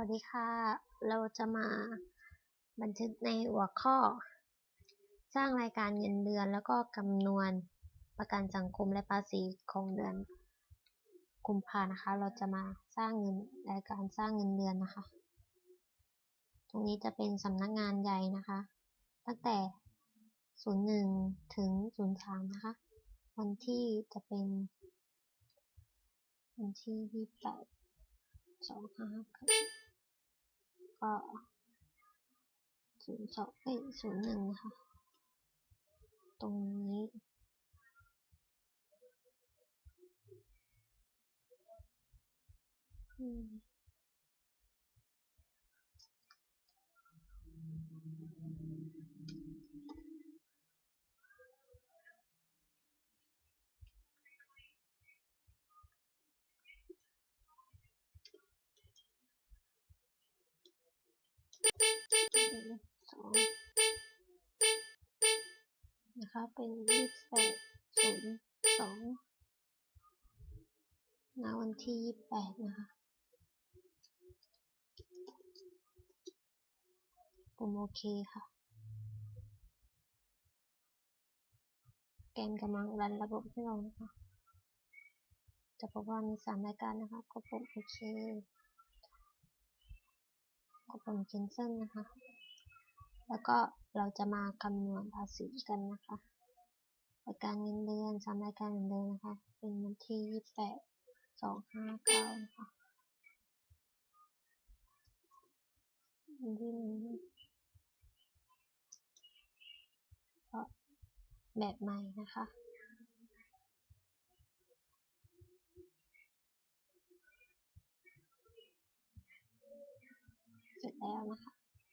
วัสดีค่ะ เราจะมาบันทึกในหัวข้อ สร้างรายการเงินเดือนแล้วก็คำนวณประกันสังคมและภาษีของเดือนกุมภานะคะ เราจะมาสร้างเงินรายการสร้างเงินเดือนนะคะ ตรงนี้จะเป็นสำนักงานใหญ่นะคะ ตั้งแต่ 01 ถึง 03 นะคะ วันที่จะเป็น วันที่28 2 5 ก็ศูนย์สองเอ้ยศูนย์หนึ่งค่ะ ตรงนี้อืม สองนะคะ เป็นยี่สิบแปดศูนย์สองณวันที่ยี่สิบแปดนะคะปุ่มโอเคค่ะ แกนกำลังรันระบบให้เรานะคะ จะพบว่ามีสามรายการนะคะกดปุ่มโอเคกดปุ่ม cancel นะคะ แล้วก็เราจะมาคำนวณภาษีกันนะคะรายการเงินเดือนสามรายการเงินเดือนนะคะ เป็นวันที่ยี่สิบแปดสองห้าเก้านะคะวันที่หนึ่งก็แบบใหม่นะคะ